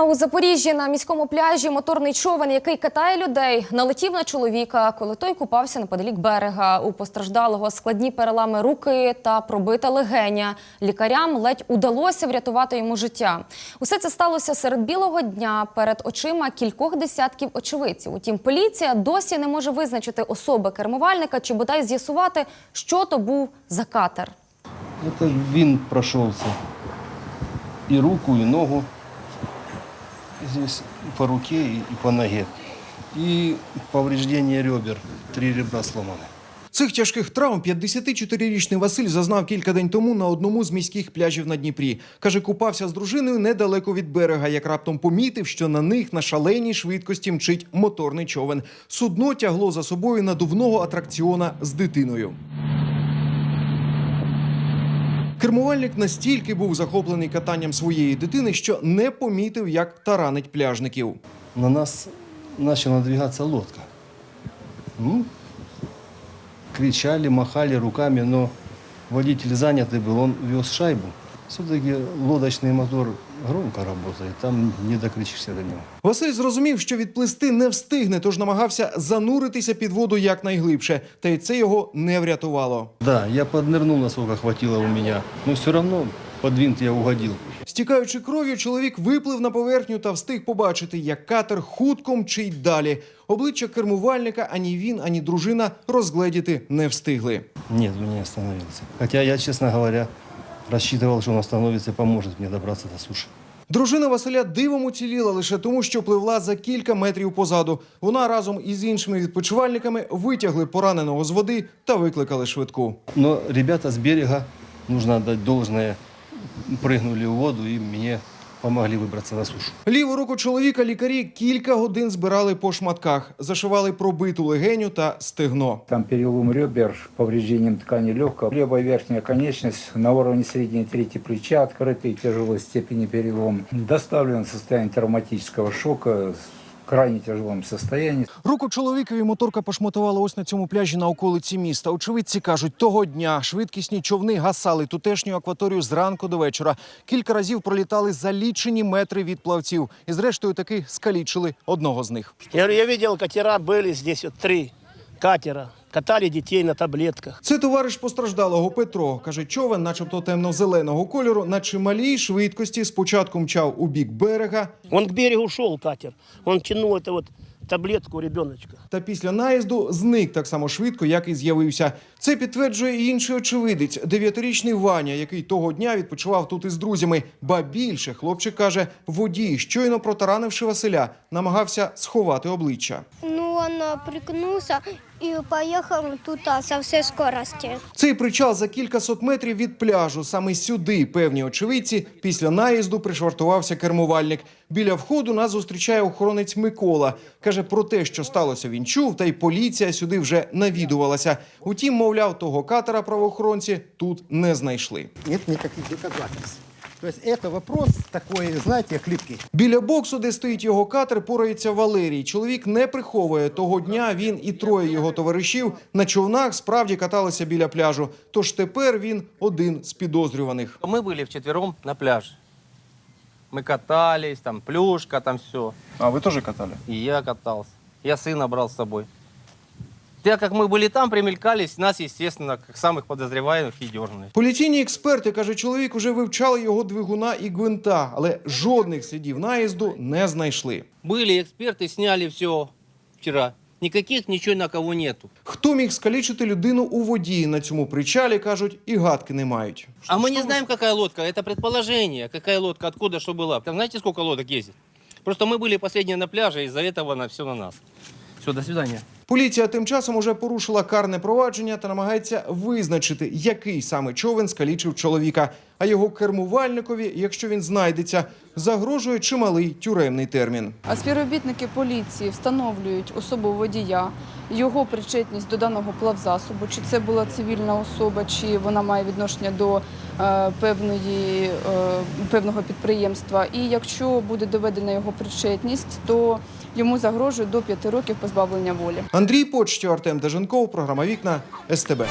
А у Запоріжжі на міському пляжі моторний човен, який катає людей, налетів на чоловіка, коли той купався неподалік берега. У постраждалого складні перелами руки та пробита легеня. Лікарям ледь удалося врятувати йому життя. Усе це сталося серед білого дня перед очима кількох десятків очевидців. Утім, поліція досі не може визначити особи кермувальника чи бодай з'ясувати, що то був за катер. Это винт прошелся. И руку, и ногу. Здесь по руке и, по ноге. И повреждение ребер. Три ребра сломаны. Цих тяжких травм 54-річний Василь зазнав кілька день тому на одному з міських пляжів на Дніпрі. Каже, купався з дружиною недалеко від берега, як раптом помітив, що на них на шаленій швидкості мчить моторний човен. Судно тягло за собою надувного атракціона з дитиною. Кермувальник настільки був захоплений катанням своєї дитини, що не помітив, як таранить пляжників. На нас начала надвигаться лодка. Ну, кричали, махали руками, но водитель занятый был, он вез шайбу. Все-таки лодочный мотор громко работает, там не докричишься до него. Василь зрозумів, що відплисти не встигне, тож намагався зануритися під воду якнайглибше. Та й це його не врятувало. Да, я поднырнул, насколько хватило у меня, но все равно под винт я угодил. Стікаючи кров'ю, чоловік виплив на поверхню та встиг побачити, як катер хутко мчить далі. Обличчя кермувальника ані він, ані дружина розгледіти не встигли. Нет, он не остановился. Хотя я, честно говоря, рассчитывал, что он остановится и поможет мне добраться до суши. Дружина Василя дивом уціліла лише тому, що пливла за кілька метрів позаду. Вона разом із іншими відпочивальниками витягли пораненого з води та викликали швидку. Но ребята з берега, нужно дати должное, пригнули в воду і мне помогли выбраться на сушу. Ліву руку чоловіка лікарі кілька годин збирали по шматках, зашивали пробиту легеню та стегно. Там перелом ребер, повреждением ткани легкого. Левая верхняя конечность на уровне средней трети плеча, открытый тяжелой степени перелом. Доставлен в состояние травматического шока в крайне тяжелом состоянии. Руку чоловікові моторка пошматувала ось на цьому пляжі на околиці міста. Очевидці кажуть, того дня швидкісні човни гасали тутешню акваторію зранку до вечора. Кілька разів пролітали за лічені метри від плавців. І зрештою таки скалічили одного з них. Я говорю, я бачив, катера були здесь, вот три катера. Катали детей на таблетках. Це товариш постраждалого Петро. Каже, човен, начебто темно-зеленого кольору, на чималій швидкості спочатку мчав у бік берега, Он к берегу шел, катер. Он тянул это вот таблетку ребеночка. та після наїзду зник так само швидко, як і з'явився. Це підтверджує і інший очевидець, дев'ятирічний Ваня, який того дня відпочивав тут із друзями. Ба більше хлопчик каже, водій, щойно протаранивши Василя, намагався сховати обличчя. Ну, он э, и поехал туда со всей скорости. Цей причал за кількасот метрів від пляжу. Саме сюди певні очевидці після наїзду пришвартувався кермувальник. Біля входу нас зустрічає охоронець Микола. Каже, про те, що сталося, він чув, та й поліція сюди вже навідувалася. Утім, мовляв, того катера правоохоронці тут не знайшли. нет никаких доказательств. То есть это вопрос такой, знаете, хлипкий. Біля боксу, де стоїть його катер, порається Валерій. Чоловік не приховує того дня. Він і троє його товаришів на човнах справді каталися біля пляжу. Тож тепер він один з підозрюваних. Мы были вчетвером на пляже. Мы катались, там плюшка, там все. А, вы тоже катали? И я катался. Я сына брал с собой. Так как мы были там, примелькались, нас, естественно, как самых подозреваемых и дернули. Поліційні експерти каже, чоловік уже вивчали його двигуна і гвинта, але жодних слідів наїзду не знайшли. Были эксперты, сняли все вчера. Никаких ничего на кого нету. Хто міг скалічити людину у воді на цьому причалі, кажуть, і гадки не мають. А мы не знаем, какая лодка. Это предположение. Какая лодка, откуда, что была. Там знаете, сколько лодок ездит? Просто мы были последние на пляже, из-за этого на все на нас. Все, до свидания. Поліція тим часом уже порушила карне провадження та намагається визначити, який саме човен скалічив чоловіка. А його кермувальникові, якщо він знайдеться, загрожує чималий тюремний термін. А співробітники поліції встановлюють особу водія, його причетність до даного плавзасобу, чи це була цивільна особа, чи вона має відношення до е, певної, е, певного підприємства. І якщо буде доведена його причетність, то йому загрожує до п'яти років позбавлення волі. Андрій Почтів, Артем Деженков, програма Вікна СТБ.